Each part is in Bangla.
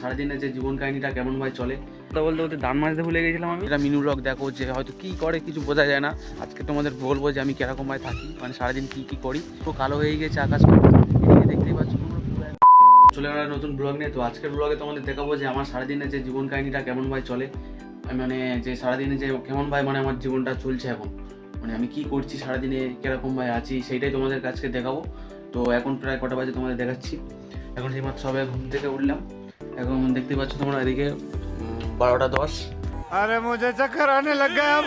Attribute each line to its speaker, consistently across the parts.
Speaker 1: সারাদিনে যে জীবন কাহিনীটা কেমন ভাই চলে? কথা বলতে বলতে দান মাজতে ভুলে গেছিলাম আমি। এটা মিনু ব্লগ দেখো যে হয়তো কী করে কিছু বোঝা যায় না। আজকে তোমাদের বলব যে আমি কীরকম ভাই থাকি মানে সারাদিন কী কী করি। তো কালো হয়ে গেছে আকাশ। এদিকে দেখতেই পাচ্ছ চলে গেল নতুন ব্লগ নিয়ে। তো আজকের ব্লগে তোমাদের দেখাবো যে আমার সারাদিনে যে জীবন কাহিনীটা কেমন ভাই চলে। আমি মানে যে সারাদিনে যে কেমন ভাই মানে আমার জীবনটা চলছে এখন। মানে আমি কি করছি সারাদিনে কীরকম ভাই আছি সেইটাই তোমাদের কাছকে দেখাবো। তো এখন প্রায় কটা বাজে তোমাদের দেখাচ্ছি। এখন সেই মাত্র সবাই ঘুম থেকে উঠলাম। এখন দেখতে পাচ্ছ তোমরা এদিকে বারোটা দশ।
Speaker 2: আরে মজা চক্কর আনে
Speaker 1: লাগাম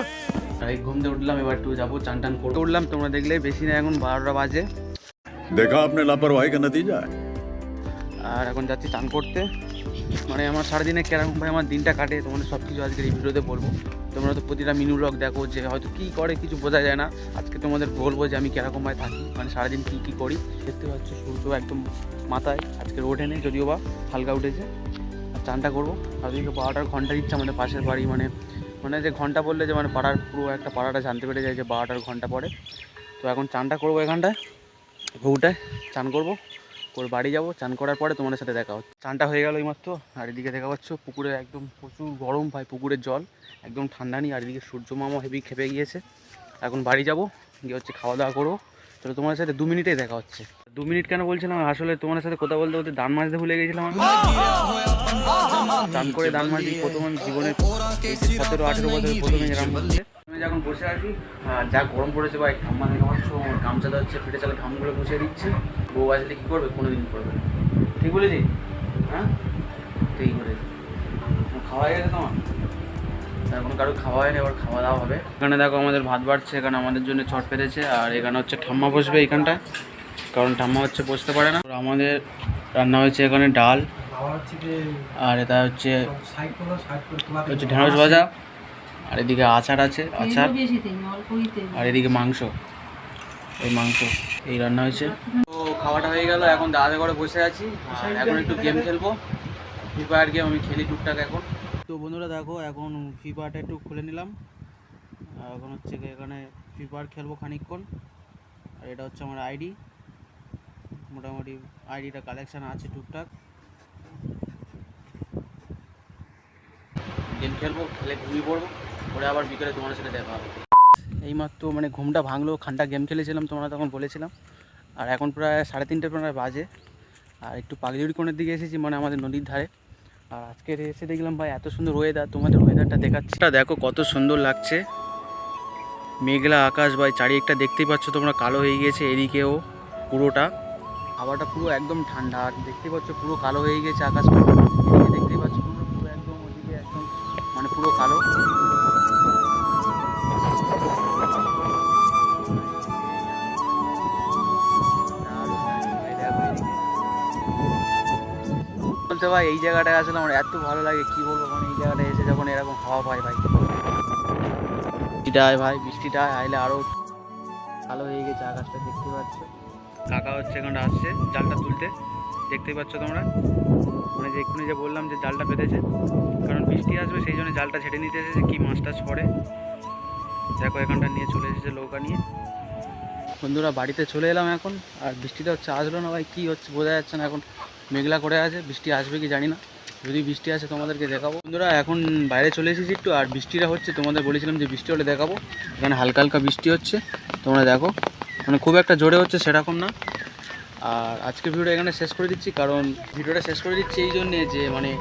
Speaker 1: তাই ঘুম দিয়ে উঠলাম এবার একটু যাব চান টান করে উঠলাম তোমরা দেখলে বেশি না এখন বারোটা বাজে।
Speaker 3: দেখা আপনার লাপরওয়াহি কেন দিয়ে যায়
Speaker 1: আর এখন যাচ্ছি চান করতে। মানে আমার সারাদিনে কেরকম ভাই আমার দিনটা কাটে তোমাদের সব কিছু আজকের এই ভিডিওতে বলব। তোমরা তো প্রতিটা মিনু ব্লগ দেখো যে হয়তো কী করে কিছু বোঝা যায় না। আজকে তোমাদের বলব যে আমি কীরকম ভাই থাকি মানে সারাদিন কী কী করি। দেখতে পাচ্ছ সূর্য একদম মাথায়, আজকে ওঠে নেই, যদিও বা হালকা উঠেছে। আর চানটা করব। আর বারোটার ঘণ্টা দিচ্ছে আমাদের পাশের বাড়ি মানে মানে যে ঘণ্টা বললে যে মানে পাড়ার পুরো একটা পাড়াটা জানতে পেরে যায় যে, বারোটার ঘণ্টা পরে তো এখন চানটা করব এখানটায় ঘুটায় চান করব। করে বাড়ি যাব, চান করার পরে তোমাদের সাথে দেখা হচ্ছে। চানটা হয়ে গেল এইমাত্র, আর এদিকে দেখা পাচ্ছ, পুকুরে একদম প্রচুর গরম ভাই, পুকুরের জল, একদম ঠান্ডা নেই, আর এদিকে সূর্য মামা হেভি খেপে গিয়েছে। এখন বাড়ি যাব, গিয়ে হচ্ছে খাওয়া দাওয়া করব। তাহলে তোমাদের সাথে দু মিনিটেই দেখা হচ্ছে। দু মিনিট কেন বলছিলাম, আসলে তোমাদের সাথে কথা বলতে বলতে দান মাজতে ভুলে গেছিলাম দান করে দান মাজি প্রথম আমি জীবনের সতেরো, আঠেরো বছর প্রথমে এরকম হচ্ছে আমি যখন বসে আছি যা গরম পড়েছে দেখে পাচ্ছ আমার গামছা যাচ্ছে ফেটে চালে ঘামগুলো মুছে দিচ্ছে। বউ আসলে কী করবে? কোনো দিন করবে। ঠিক বলেছি? হ্যাঁ? ঠিক বলেছি। খাওয়া হয়ে গেছে তোমার? এখন কারও খাওয়া হয়নি এবার খাওয়া দাওয়া হবে। এখানে দেখো আমাদের ভাত বাড়ছে এখানে আমাদের জন্য ছট পেতেছে আর এখানে হচ্ছে ঠাম্মা বসবে এইখানটায় কারণ ঠাম্মা হচ্ছে বসতে পারে না। আমাদের রান্না হয়েছে এখানে ডাল আর এটা হচ্ছে হচ্ছে ঢেঁড়স ভাজা আর এদিকে আচার আছে আচার আর এদিকে মাংস এই মাংস এই রান্না হয়েছে। তো খাওয়াটা হয়ে গেল এখন দাদা ঘরে বসে আছি আর এখন একটু গেম খেলব। ফ্রি ফায়ার গেম আমি খেলি টুকটাক এখন। তো বন্ধুরা দেখো এখন ফ্রি ফায়ারটা একটু খুলে নিলাম। আর এখন হচ্ছে গিয়ে এখানে ফ্রি ফায়ার খেলব খানিকক্ষণ। আর এটা হচ্ছে আমার আইডি মোটামুটি আইডিটা কালেকশান আছে টুকটাক। গেম খেলব খেলে ঘুমিয়ে পড়ব পরে আবার বিকেলে তোমার সাথে দেখা হবে। এইমাত্র মানে ঘুমটা ভাঙলো খানটা গেম খেলেছিলাম তোমরা তখন বলেছিলাম। আর এখন প্রায় সাড়ে তিনটে প্রায় বাজে। আর একটু পাগলিউড়ি কোণের দিকে এসেছি মানে আমাদের নদীর ধারে। আর আজকে এসে দেখলাম ভাই এত সুন্দর ওয়েদার তোমাদের ওয়েদারটা দেখাচ্ছি। দেখো কত সুন্দর লাগছে। মেঘলা আকাশ ভাই চারিদিকটা দেখতেই পাচ্ছ তোমরা কালো হয়ে গিয়েছে এদিকেও পুরোটা। হাওয়াটা পুরো একদম ঠান্ডা আর দেখতেই পাচ্ছ পুরো কালো হয়ে গেছে আকাশ। এদিকে দেখতেই পাচ্ছ পুরো পুরো একদম ওদিকে একদম মানে পুরো কালো। বলতে ভাই, এই জায়গাটায় আসলে আমার এত ভালো লাগে, কি বলব মানে এই জায়গাটায় এসে যখন এরকম হাওয়া পাই ভাই। বৃষ্টিটা ভাই বৃষ্টিটা আইলে আরও ভালো হয়ে গেছে আকাশটা, দেখতে পাচ্ছ। কাকা হচ্ছে এখানটা আসছে, জালটা তুলতে। দেখতেই পাচ্ছ তোমরা? মানে যে এক্ষুনি যে বললাম যে জালটা পেতেছে কারণ বৃষ্টি আসবে, সেই জন্য জালটা ছেড়ে নিতে এসেছে, কি মাছ টাছ পড়ে। দেখো, এখানটা নিয়ে চলে এসেছে নৌকা নিয়ে। বন্ধুরা, বাড়িতে চলে এলাম এখন, আর বৃষ্টিটা হচ্ছে, আসলো না ভাই, কী হচ্ছে, বোঝা যাচ্ছে না এখন। মেঘলা করে আছে, বৃষ্টি আসবে কি জানি না। যদি বৃষ্টি আসে তোমাদেরকে দেখাবো। বন্ধুরা, এখন বাইরে চলে এসেছি একটু, আর বৃষ্টিটা হচ্ছে, তোমাদের বলেছিলাম যে বৃষ্টি হলে দেখাবো। এখানে হালকা হালকা বৃষ্টি হচ্ছে, তোমরা দেখো। মানে খুব একটা জোরে হচ্ছে সেরকম না। আর আজকে ভিডিওটা এখানে শেষ করে দিচ্ছি, কারণ ভিডিওটা শেষ করে দিচ্ছি এই জন্যে যে মানে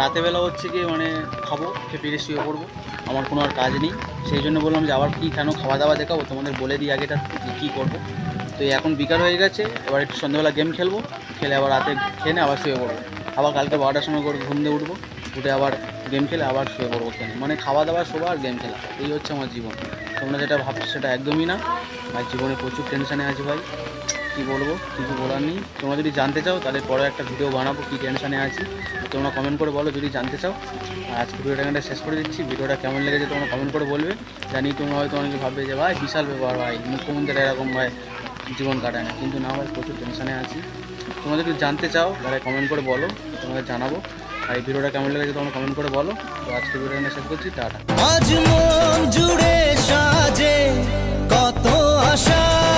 Speaker 1: রাতেবেলা হচ্ছে কি মানে খাব ফিরে শুয়ে পড়ব। আমার কোনো আর কাজ নেই। সেই জন্য বললাম যে, আবার কী কেন খাওয়া দাওয়া দেখাবো? তোমাদের বলে দিই আগেটা যে কী করব। তো এখন বিকাল হয়ে গেছে, এবার একটু সন্ধ্যাবেলা গেম খেলব, খেলে আবার রাতে খেয়ে আবার শুয়ে পড়ব। আবার কালকে বারোটার সময় করে ঘুম দিয়ে উঠবো, উঠে আবার গেম খেলে আবার শুয়ে পড়ব খেলে মানে খাওয়া দাওয়া শোবা আর গেম খেলা, এই হচ্ছে আমার জীবন। তোমরা যেটা ভাবছ সেটা একদমই না। ভাই, জীবনে প্রচুর টেনশানে আছি ভাই। কী বলব, কিছু বলার নেই। তোমরা যদি জানতে চাও, তাহলে পরে একটা ভিডিও বানাবো কী টেনশানে আছি। তোমরা কমেন্ট করে বলো, যদি জানতে চাও। আর আজকে ভিডিওটা এখানে শেষ করে দিচ্ছি। ভিডিওটা কেমন লেগেছে তোমরা কমেন্ট করে বলবে। জানি তোমরা হয়তো অনেকে ভাববে যে, ভাই, বিশাল ব্যাপার ভাই মুখ্যমন্ত্রী এরকম ভাই জীবন কাটায় না। কিন্তু না ভাই প্রচুর টেনশানে আছি। তোমাদের একটু জানতে চাও, তাহলে কমেন্ট করে বলো। তোমাদের জানাব। আর এই ভিডিওটা কেমন লেগেছে তোমরা কমেন্ট করে বলো। তো আজকে ভিডিওটা শেষ করছি, টাটা।
Speaker 4: আজ মন জুড়ে সাজে, কত আশা।